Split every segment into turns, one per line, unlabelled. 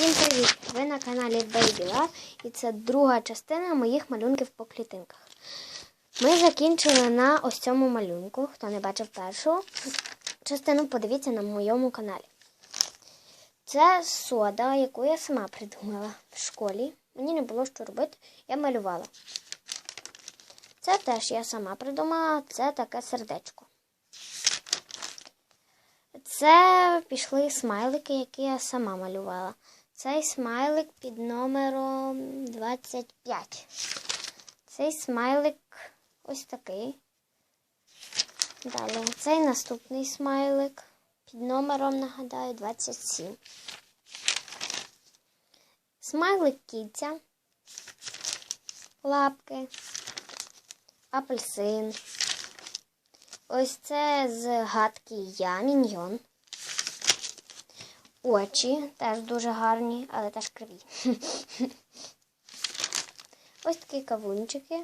Всім привіт! Ви на каналі Baby Love і це друга частина моїх малюнків по клітинках. Ми закінчили на ось цьому малюнку. Хто не бачив першу частину, подивіться на моєму каналі. Це сода, яку я сама придумала в школі. Мені не було що робити, я малювала. Це теж я сама придумала, це таке сердечко. Це пішли смайлики, які я сама малювала. Цей смайлик під номером 25. Цей смайлик ось такий. Далі цей наступний смайлик під номером, нагадаю, 27. Смайлик кіця, лапки, апельсин. Ось це з гадки я, міньйон. Очі теж дуже гарні, але теж криві. Ось такі кавунчики.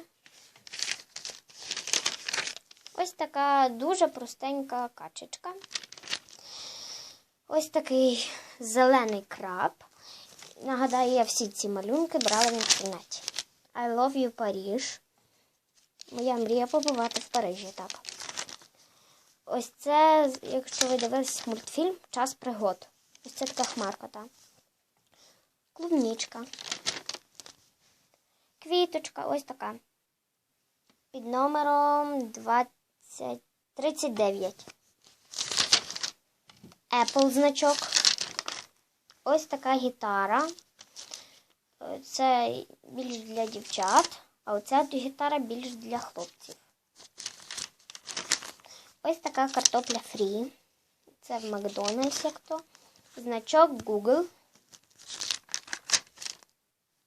Ось така дуже простенька качечка. Ось такий зелений краб. Нагадаю, я всі ці малюнки брала в інтернеті. I love you, Паріж. Моя мрія побувати в Парижі, так. Ось це, якщо ви дивились мультфільм Час пригод. Ось це така хмарка, так. Клубнічка. Квіточка, ось така. Під номером 20... 39. Apple значок. Ось така гітара. Це більш для дівчат, а оця гітара більш для хлопців. Ось така картопля фрі. Це в Макдональдсі хто. Значок Google.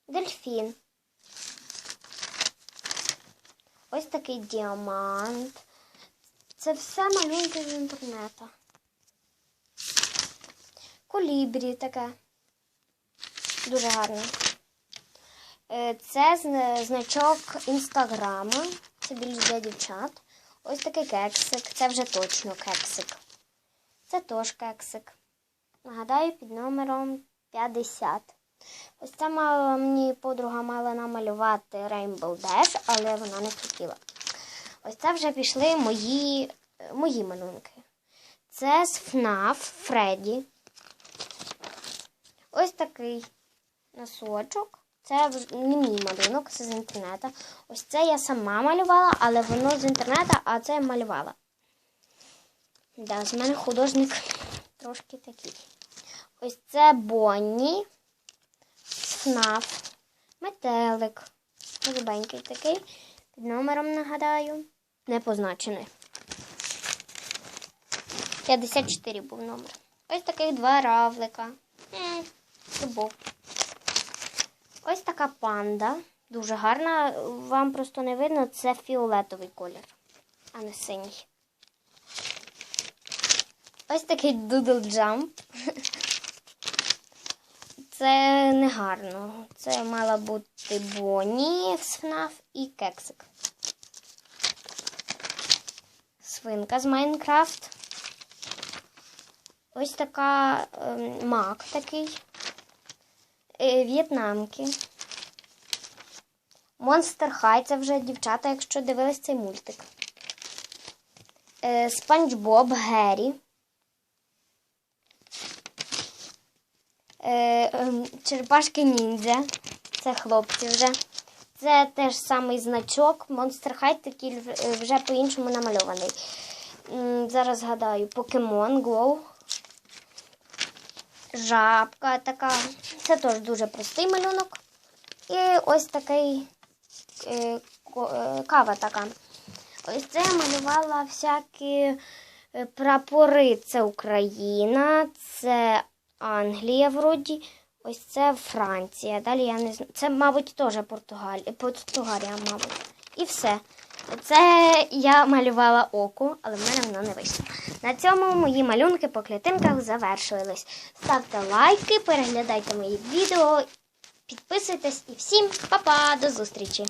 Дельфін. Ось такий діамант. Це все малюнки з інтернету. Колібрі таке. Дуже гарне. Це значок інстаграма. Це більш для дівчат. Ось такий кексик. Це вже точно кексик. Це теж кексик. Нагадаю, під номером 50. Ось це мені подруга мала намалювати Rainbow Dash, але вона не хотіла. Ось це вже пішли мої мої малюнки. Це з FNAF Фредді. Ось такий носочок. Це не мій малюнок, це з інтернету. Ось це я сама малювала, але воно з інтернету, а це я малювала. Да, з мене художник трошки такий. Ось це Бонні, ФНАФ, метелик. Голубенький такий. Під номером нагадаю. Не позначений. 54 був номер. Ось таких два равлика. Любов. Ось така панда. Дуже гарна. Вам просто не видно, це фіолетовий колір, а не синій. Ось такий дудл джамп. Це не гарно. Це мала бути Бонні з FNAF і кексик. Свинка з Майнкрафт. Ось така е, мак такий. Е, В'єтнамки. Монстер Хай, це вже дівчата, якщо дивились цей мультик. Е, Спанч Боб Геррі. Черепашки ніндзя. Це хлопці вже. Це теж самий значок. Monster High такий вже по-іншому намальований. Зараз згадаю Покемон Go. Жабка така. Це теж дуже простий малюнок. І ось такий е, кава така. Ось це малювала всякі прапори. Це Україна, це Англія вроді. Ось це Франція. Далі я не знаю. Це, мабуть, теж Португалія, Португалія, мабуть. І все. Це я малювала око, але в мене воно не вийшло. На цьому мої малюнки по клітинках завершились. Ставте лайки, переглядайте мої відео, підписуйтесь і всім па-па, до зустрічі!